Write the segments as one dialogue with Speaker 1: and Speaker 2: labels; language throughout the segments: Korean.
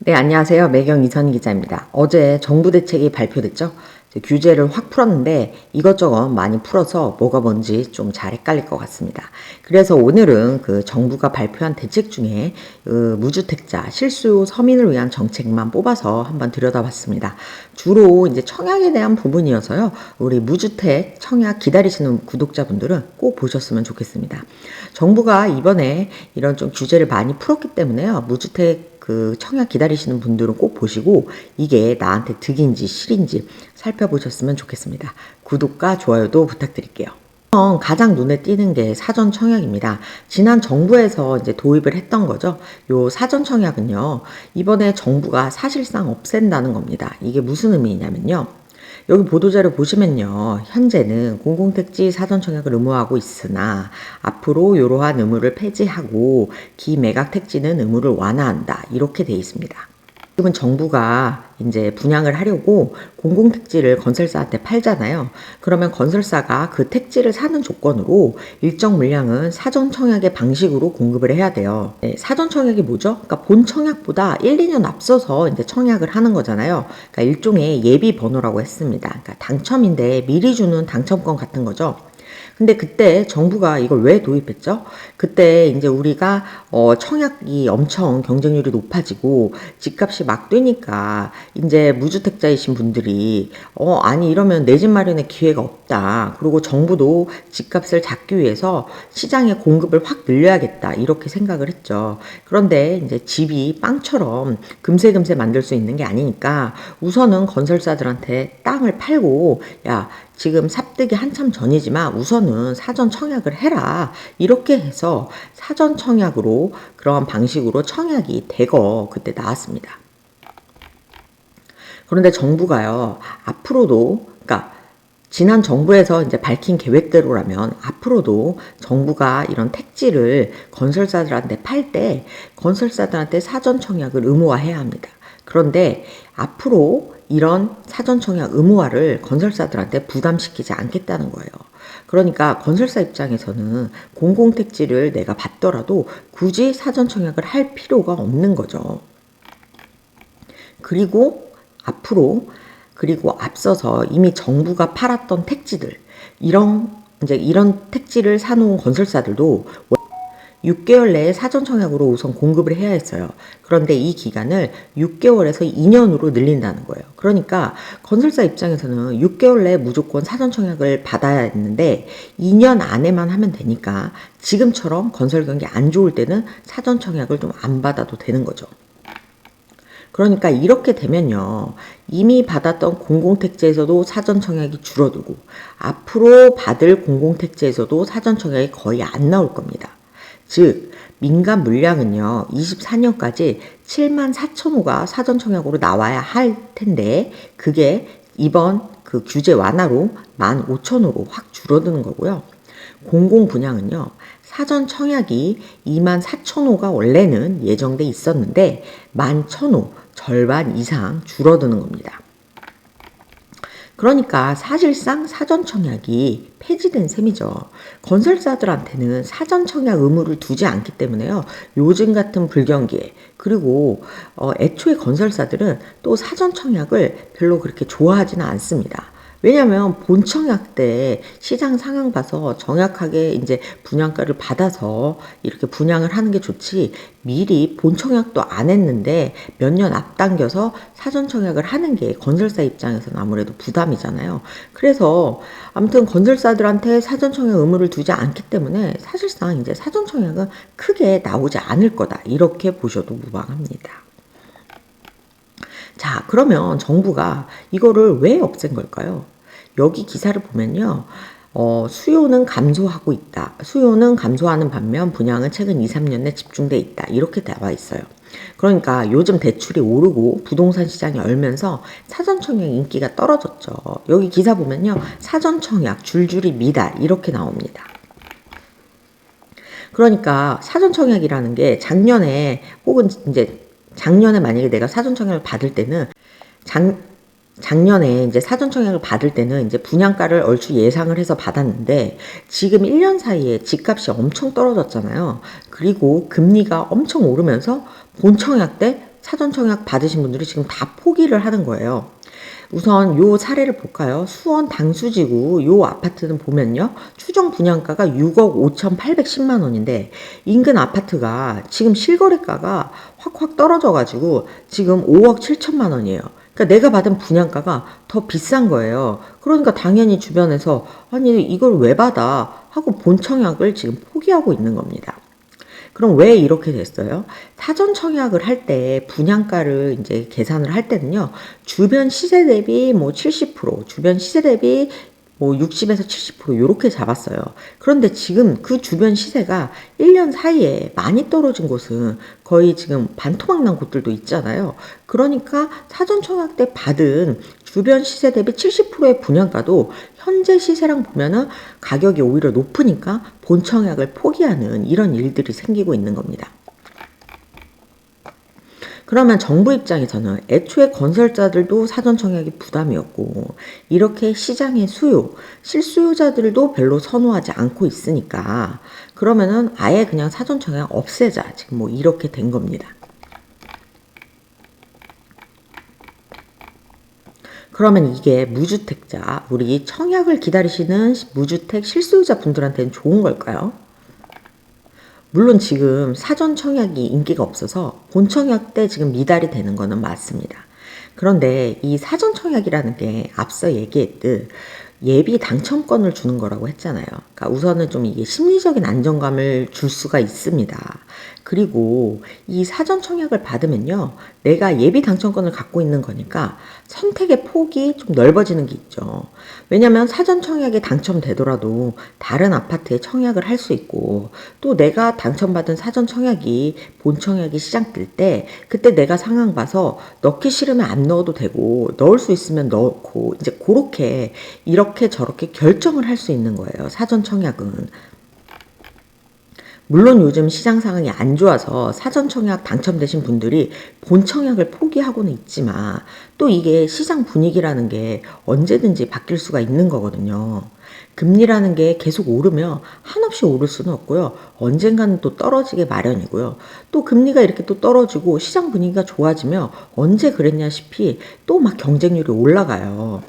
Speaker 1: 네, 안녕하세요. 매경 이선 기자입니다. 어제 정부 대책이 발표됐죠? 규제를 확 풀었는데 이것저것 많이 풀어서 뭐가 뭔지 좀 잘 헷갈릴 것 같습니다. 그래서 오늘은 그 정부가 발표한 대책 중에 그 무주택자, 실수 서민을 위한 정책만 뽑아서 한번 들여다봤습니다. 주로 이제 청약에 대한 부분이어서요. 우리 무주택 청약 기다리시는 구독자분들은 꼭 보셨으면 좋겠습니다. 정부가 이번에 이런 좀 규제를 많이 풀었기 때문에요. 무주택 그 청약 기다리시는 분들은 꼭 보시고 이게 나한테 득인지 실인지 살펴보셨으면 좋겠습니다. 구독과 좋아요도 부탁드릴게요. 우선 가장 눈에 띄는 게 사전 청약입니다. 지난 정부에서 이제 도입을 했던 거죠. 요 사전 청약은요. 이번에 정부가 사실상 없앤다는 겁니다. 이게 무슨 의미냐면요. 여기 보도자료 보시면요. 현재는 공공택지 사전 청약을 의무화하고 있으나 앞으로 이러한 의무를 폐지하고 기매각 택지는 의무를 완화한다. 이렇게 돼 있습니다. 지금은 정부가 이제 분양을 하려고 공공택지를 건설사한테 팔잖아요. 그러면 건설사가 그 택지를 사는 조건으로 일정 물량은 사전 청약의 방식으로 공급을 해야 돼요. 네, 사전 청약이 뭐죠? 그러니까 본 청약보다 1, 2년 앞서서 이제 청약을 하는 거잖아요. 그러니까 일종의 예비 번호라고 했습니다. 그러니까 당첨인데 미리 주는 당첨권 같은 거죠. 근데 그때 정부가 이걸 왜 도입했죠? 그때 이제 우리가 어 청약이 엄청 경쟁률이 높아지고 집값이 막 뛰니까 이제 무주택자이신 분들이 어 아니 이러면 내 집 마련의 기회가 없다. 그리고 정부도 집값을 잡기 위해서 시장의 공급을 확 늘려야겠다. 이렇게 생각을 했죠. 그런데 이제 집이 빵처럼 금세금세 만들 수 있는 게 아니니까 우선은 건설사들한테 땅을 팔고 야 지금 삽득이 한참 전이지만 우선은 사전 청약을 해라. 이렇게 해서 사전 청약으로 그러한 방식으로 청약이 대거 그때 나왔습니다. 그런데 정부가요, 앞으로도, 그러니까 지난 정부에서 이제 밝힌 계획대로라면 앞으로도 정부가 이런 택지를 건설사들한테 팔 때 건설사들한테 사전 청약을 의무화해야 합니다. 그런데 앞으로 이런 사전 청약 의무화를 건설사들한테 부담시키지 않겠다는 거예요. 그러니까 건설사 입장에서는 공공택지를 내가 받더라도 굳이 사전 청약을 할 필요가 없는 거죠. 그리고 앞으로 그리고 앞서서 이미 정부가 팔았던 택지들 이런 이제 이런 택지를 사놓은 건설사들도 6개월 내에 사전 청약으로 우선 공급을 해야 했어요. 그런데 이 기간을 6개월에서 2년으로 늘린다는 거예요. 그러니까 건설사 입장에서는 6개월 내에 무조건 사전 청약을 받아야 했는데 2년 안에만 하면 되니까 지금처럼 건설 경기 안 좋을 때는 사전 청약을 좀 안 받아도 되는 거죠. 그러니까 이렇게 되면요. 이미 받았던 공공택지에서도 사전 청약이 줄어들고 앞으로 받을 공공택지에서도 사전 청약이 거의 안 나올 겁니다. 즉, 민간 물량은요, 24년까지 7만 4천 호가 사전 청약으로 나와야 할 텐데, 그게 이번 그 규제 완화로 1만 5천 호로 확 줄어드는 거고요. 공공 분양은요, 사전 청약이 2만 4천 호가 원래는 예정돼 있었는데, 1만 1천 호, 절반 이상 줄어드는 겁니다. 그러니까 사실상 사전 청약이 폐지된 셈이죠. 건설사들한테는 사전 청약 의무를 두지 않기 때문에요. 요즘 같은 불경기에 그리고 어, 애초에 건설사들은 또 사전 청약을 별로 그렇게 좋아하지는 않습니다. 왜냐하면 본청약 때 시장 상황 봐서 정확하게 이제 분양가를 받아서 이렇게 분양을 하는 게 좋지 미리 본청약도 안 했는데 몇 년 앞당겨서 사전청약을 하는 게 건설사 입장에서는 아무래도 부담이잖아요. 그래서 아무튼 건설사들한테 사전청약 의무를 두지 않기 때문에 사실상 이제 사전청약은 크게 나오지 않을 거다 이렇게 보셔도 무방합니다. 자, 그러면 정부가 이거를 왜 없앤 걸까요? 여기 기사를 보면요. 어, 수요는 감소하고 있다. 수요는 감소하는 반면 분양은 최근 2, 3년 내 집중돼 있다. 이렇게 나와 있어요. 그러니까 요즘 대출이 오르고 부동산 시장이 얼면서 사전 청약 인기가 떨어졌죠. 여기 기사 보면요. 사전 청약 줄줄이 미달 이렇게 나옵니다. 그러니까 사전 청약이라는 게 작년에 혹은 이제 작년에 만약에 내가 사전 청약을 받을 때는 작, 작년에 이제 사전 청약을 받을 때는 이제 분양가를 얼추 예상을 해서 받았는데 지금 1년 사이에 집값이 엄청 떨어졌잖아요. 그리고 금리가 엄청 오르면서 본 청약 때 사전 청약 받으신 분들이 지금 다 포기를 하는 거예요. 우선 요 사례를 볼까요? 수원 당수지구 요 아파트는 보면요. 추정 분양가가 6억 5,810만 원인데 인근 아파트가 지금 실거래가가 확확 떨어져 가지고 지금 5억 7천만 원이에요. 그러니까 내가 받은 분양가가 더 비싼 거예요. 그러니까 당연히 주변에서 아니 이걸 왜 받아 하고 본청약을 지금 포기하고 있는 겁니다. 그럼 왜 이렇게 됐어요? 사전 청약을 할 때 분양가를 이제 계산을 할 때는요. 주변 시세 대비 뭐 70%, 주변 시세 대비 뭐 60에서 70% 이렇게 잡았어요. 그런데 지금 그 주변 시세가 1년 사이에 많이 떨어진 곳은 거의 지금 반토막 난 곳들도 있잖아요. 그러니까 사전 청약 때 받은 주변 시세 대비 70%의 분양가도 현재 시세랑 보면은 가격이 오히려 높으니까 본 청약을 포기하는 이런 일들이 생기고 있는 겁니다. 그러면 정부 입장에서는 애초에 건설자들도 사전 청약이 부담이었고 이렇게 시장의 수요, 실수요자들도 별로 선호하지 않고 있으니까 그러면은 아예 그냥 사전 청약 없애자 지금 뭐 이렇게 된 겁니다. 그러면 이게 무주택자, 우리 청약을 기다리시는 무주택 실수요자 분들한테는 좋은 걸까요? 물론 지금 사전 청약이 인기가 없어서 본 청약 때 지금 미달이 되는 거는 맞습니다. 그런데 이 사전 청약이라는 게 앞서 얘기했듯 예비 당첨권을 주는 거라고 했잖아요. 그러니까 우선은 좀 이게 심리적인 안정감을 줄 수가 있습니다. 그리고 이 사전 청약을 받으면요. 내가 예비 당첨권을 갖고 있는 거니까 선택의 폭이 좀 넓어지는 게 있죠. 왜냐면 사전 청약에 당첨되더라도 다른 아파트에 청약을 할 수 있고 또 내가 당첨받은 사전 청약이 본 청약이 시작될 때 그때 내가 상황 봐서 넣기 싫으면 안 넣어도 되고 넣을 수 있으면 넣고 이제 그렇게 이렇게 저렇게 결정을 할 수 있는 거예요. 사전 청약은. 물론 요즘 시장 상황이 안 좋아서 사전 청약 당첨되신 분들이 본 청약을 포기하고는 있지만 또 이게 시장 분위기라는 게 언제든지 바뀔 수가 있는 거거든요. 금리라는 게 계속 오르면 한없이 오를 수는 없고요. 언젠가는 또 떨어지게 마련이고요. 또 금리가 이렇게 또 떨어지고 시장 분위기가 좋아지면 언제 그랬냐시피 또막 경쟁률이 올라가요.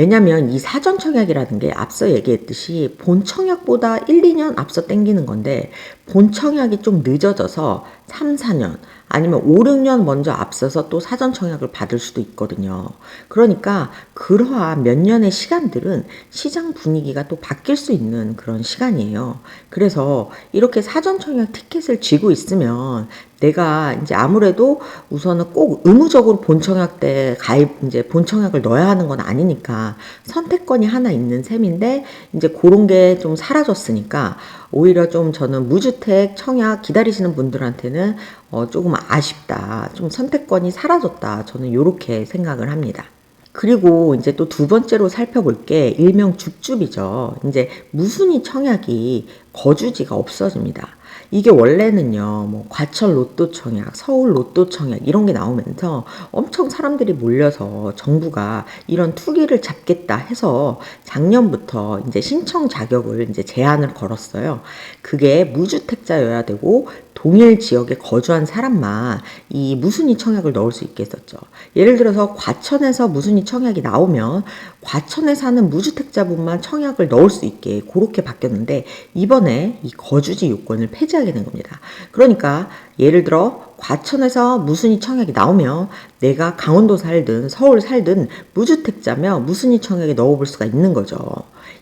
Speaker 1: 왜냐면 이 사전 청약이라는 게 앞서 얘기했듯이 본 청약보다 1, 2년 앞서 땡기는 건데 본 청약이 좀 늦어져서 3, 4년 아니면 5, 6년 먼저 앞서서 또 사전 청약을 받을 수도 있거든요. 그러니까 그러한 몇 년의 시간들은 시장 분위기가 또 바뀔 수 있는 그런 시간이에요. 그래서 이렇게 사전 청약 티켓을 쥐고 있으면 내가 이제 아무래도 우선은 꼭 의무적으로 본청약 때 가입 이제 본청약을 넣어야 하는 건 아니니까 선택권이 하나 있는 셈인데 이제 그런 게 좀 사라졌으니까 오히려 좀 저는 무주택 청약 기다리시는 분들한테는 어 조금 아쉽다. 좀 선택권이 사라졌다. 저는 이렇게 생각을 합니다. 그리고 이제 또 두 번째로 살펴볼 게 일명 줍줍이죠. 이제 무순위 청약이 거주지가 없어집니다. 이게 원래는요, 뭐, 과천 로또 청약, 서울 로또 청약, 이런 게 나오면서 엄청 사람들이 몰려서 정부가 이런 투기를 잡겠다 해서 작년부터 이제 신청 자격을 이제 제한을 걸었어요. 그게 무주택자여야 되고, 동일 지역에 거주한 사람만 이 무순위 청약을 넣을 수 있게 했었죠. 예를 들어서 과천에서 무순위 청약이 나오면 과천에 사는 무주택자분만 청약을 넣을 수 있게 그렇게 바뀌었는데 이번에 이 거주지 요건을 폐지하게 된 겁니다. 그러니까 예를 들어 과천에서 무순위 청약이 나오면 내가 강원도 살든 서울 살든 무주택자면 무순위 청약에 넣어볼 수가 있는 거죠.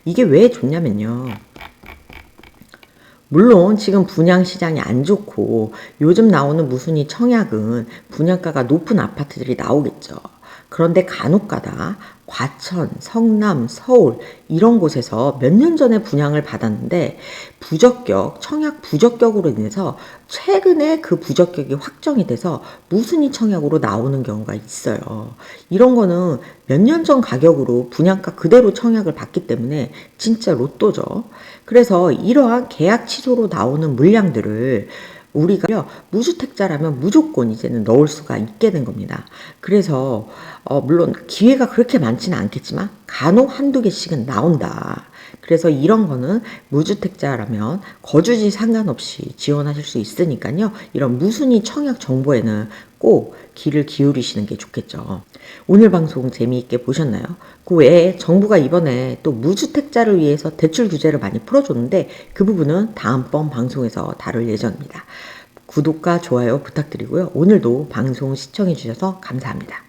Speaker 1: 이게 왜 좋냐면요. 물론 지금 분양 시장이 안 좋고 요즘 나오는 무순위 청약은 분양가가 높은 아파트들이 나오겠죠. 그런데 간혹가다 과천, 성남, 서울 이런 곳에서 몇 년 전에 분양을 받았는데 부적격, 청약 부적격으로 인해서 최근에 그 부적격이 확정이 돼서 무순위 청약으로 나오는 경우가 있어요. 이런 거는 몇 년 전 가격으로 분양가 그대로 청약을 받기 때문에 진짜 로또죠. 그래서 이러한 계약 취소로 나오는 물량들을 우리가 무주택자라면 무조건 이제는 넣을 수가 있게 된 겁니다. 그래서 어 물론 기회가 그렇게 많지는 않겠지만 간혹 한두 개씩은 나온다. 그래서 이런 거는 무주택자라면 거주지 상관없이 지원하실 수 있으니까요. 이런 무순위 청약 정보에는 꼭 귀를 기울이시는 게 좋겠죠. 오늘 방송 재미있게 보셨나요? 그 외에 정부가 이번에 또 무주택자를 위해서 대출 규제를 많이 풀어줬는데 그 부분은 다음번 방송에서 다룰 예정입니다. 구독과 좋아요 부탁드리고요. 오늘도 방송 시청해 주셔서 감사합니다.